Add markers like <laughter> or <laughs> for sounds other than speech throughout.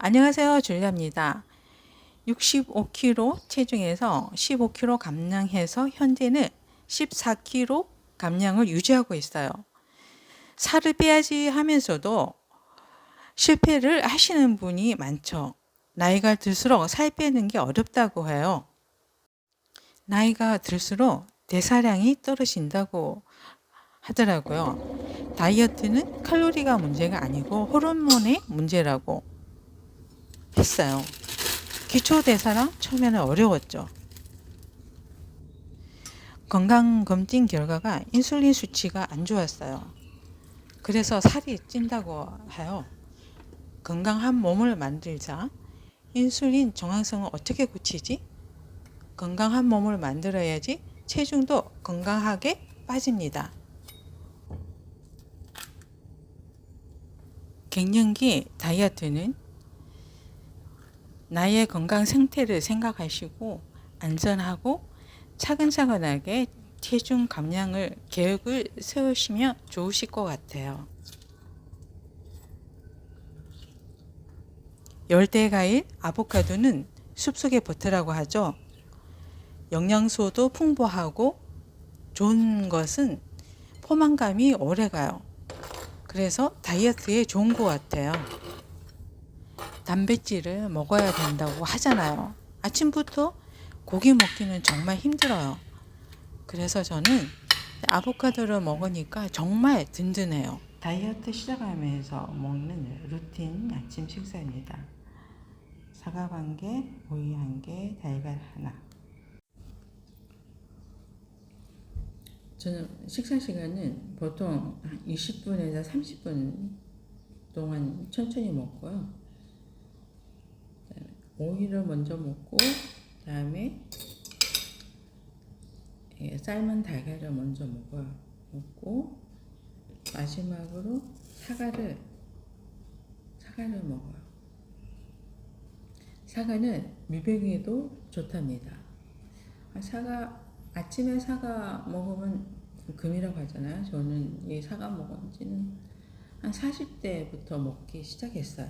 안녕하세요. 줄리아입니다. 65kg 체중에서 15kg 감량해서 현재는 14kg 감량을 유지하고 있어요. 살을 빼야지 하면서도 실패를 하시는 분이 많죠. 나이가 들수록 살 빼는 게 어렵다고 해요. 나이가 들수록 대사량이 떨어진다고 하더라고요. 다이어트는 칼로리가 문제가 아니고 호르몬의 문제라고 했어요. 기초 대사랑 처음에는 어려웠죠. 건강 검진 결과가 인슐린 수치가 안 좋았어요. 그래서 살이 찐다고 해요. 건강한 몸을 만들자. 인슐린 정황성은 어떻게 고치지? 건강한 몸을 만들어야지 체중도 건강하게 빠집니다. 갱년기 다이어트는 나의 건강 상태를 생각하시고 안전하고 차근차근하게 체중 감량을 계획을 세우시면 좋으실 것 같아요. 열대 과일 아보카도는 숲속의 버터라고 하죠. 영양소도 풍부하고 좋은 것은 포만감이 오래 가요. 그래서 다이어트에 좋은 것 같아요. 단백질을 먹어야 된다고 하잖아요. 아침부터 고기 먹기는 정말 힘들어요. 그래서 저는 아보카도를 먹으니까 정말 든든해요. 다이어트 시작하면서 먹는 루틴 아침 식사입니다. 사과 한 개, 오이 한 개, 달걀 하나. 저는 식사 시간은 보통 20분에서 30분 동안 천천히 먹고요. 오이를 먼저 먹고 그다음에 예, 삶은 달걀을 먼저 먹어요. 먹고 마지막으로 사과를 사과를 먹어요. 사과는 미백에도 좋답니다. 아, 사과 아침에 사과 먹으면 금이라고 하잖아요. 저는 이 사과 먹은 지는 한 40대부터 먹기 시작했어요.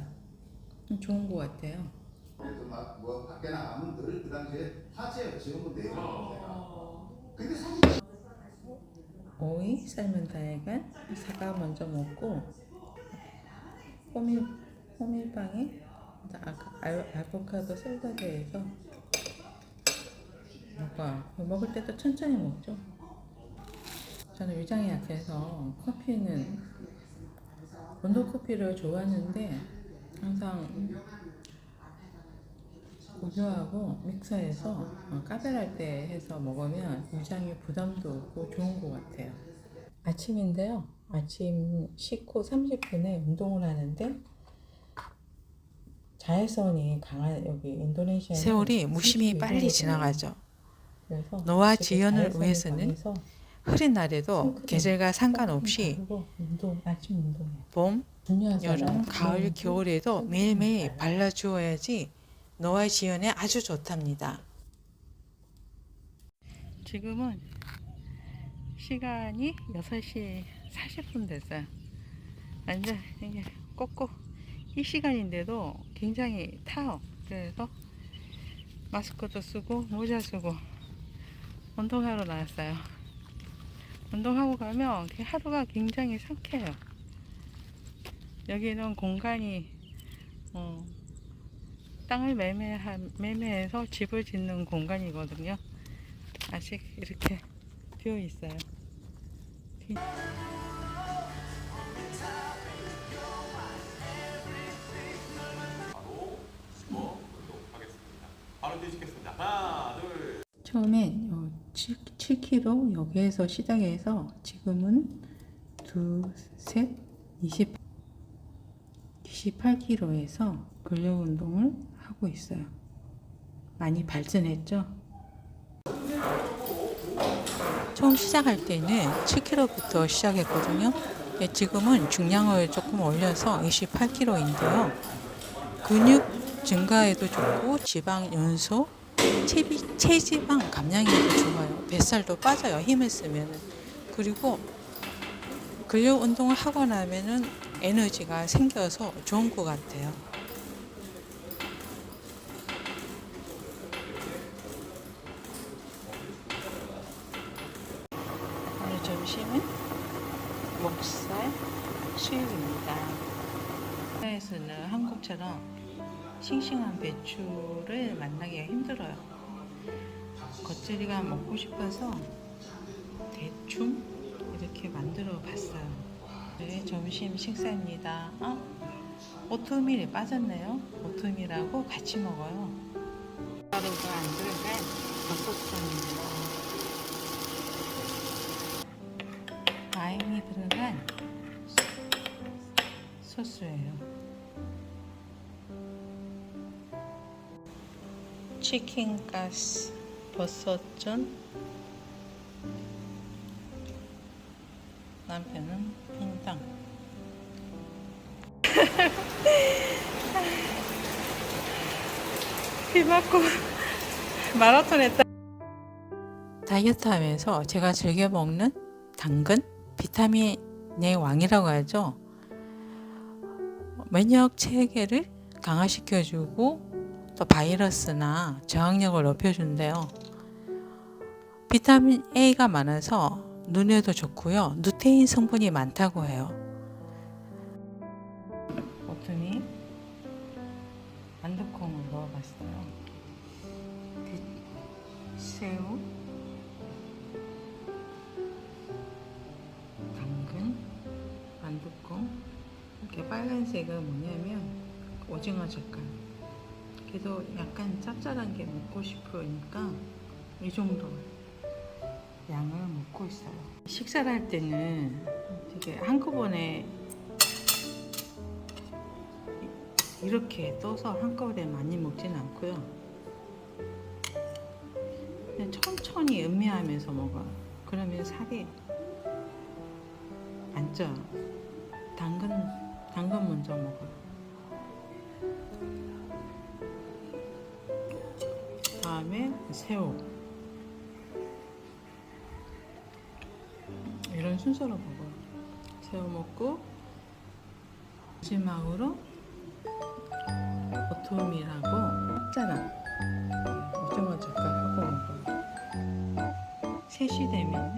좋은 것 같아요. 그래서 막 뭐 밖에 나가면 늘 그 당시에 화제예요. 지금은 내고 제가. 근데 사실 오이, 삶은 달걀, 사과 먼저 먹고 호밀 호밀빵에 아까 알- 아보카도 샐러드에서 먹어요. 먹을 때도 천천히 먹죠. 저는 위장이 약해서 커피는 온도 커피를 좋아하는데 항상 우유하고 믹서해서 어, 까베랄 때 해서 먹으면 위장에 부담도 없고 좋은 것 같아요. 아침인데요. 아침 씻고 30분에 운동을 하는데 자외선이 강한 여기 인도네시아 세월이 무심히 빨리 지나가죠. 그래서 노화 되게 지연을 위해서는 흐린 날에도 계절과 상관없이 운동 아침. 봄. 여름, 가을, 그러니까 겨울에도 매일매일. 발라주어야지 노화 지연에 아주 좋답니다. 지금은 시간이 6시 40분 됐어요. 완전 이게 꼭꼭 이 시간인데도 굉장히 타요. 그래서 마스크도 쓰고 모자 쓰고 운동하러 나왔어요. 운동하고 가면 그 하루가 굉장히 상쾌해요. 여기는 공간이 어, 땅을 매매하, 매매해서 집을 짓는 공간이거든요. 아직 이렇게 비어 있어요. 처음엔 어, 7, 7kg 여기에서 시작해서 지금은 둘, 셋, 20, 28kg에서 근력 운동을 하고 있어요. 많이 발전했죠? 처음 시작할 때는 7kg부터 시작했거든요. 예, 지금은 중량을 조금 올려서 28kg인데요. 근육 증가에도 좋고 지방 연소, 체비, 체지방 감량에도 좋아요. 뱃살도 빠져요. 힘을 쓰면은. 그리고 근력 운동을 하고 나면은 에너지가 생겨서 좋은 것 같아요. 주시는 목살 수육입니다. 국내에서는 한국처럼 싱싱한 배추를 만나기가 힘들어요. 겉절이가 먹고 싶어서 대충 이렇게 만들어 봤어요. 네, 점심 식사입니다. 아, 오트밀이 빠졌네요. 오트밀하고 같이 먹어요. 가루가 안 들어간 닭볶음입니다. 와인이 들어간 소스예요. 치킨 가스 버섯전 남편은 팽당. <laughs> 비 맞고 마라톤 했다. 다이어트 하면서 제가 즐겨 먹는 당근 비타민의 왕이라고 하죠 면역 체계를 강화시켜주고 또 바이러스나 저항력을 높여준대요. 비타민 A가 많아서 눈에도 좋고요. 누테인 성분이 많다고 해요. 오트밀 만두콩을 넣어봤어요. 그 새우, 빨간색은 뭐냐면 오징어 젓갈. 그래도 약간 짭짤한 게 먹고 싶으니까 이 정도 양을 먹고 있어요. 식사를 할 때는 되게 한꺼번에 이렇게 떠서 한꺼번에 많이 먹지는 않고요. 그냥 천천히 음미하면서 먹어요. 그러면 살이 안 쪄요. 당근, 당근 먼저 먹어요. 다음에 새우. 이런 순서로 먹어요. 새우 먹고 마지막으로 오토밀하고 짭짤한 오징어 젓갈하고 먹어요. 3시 되면은 허기가 져서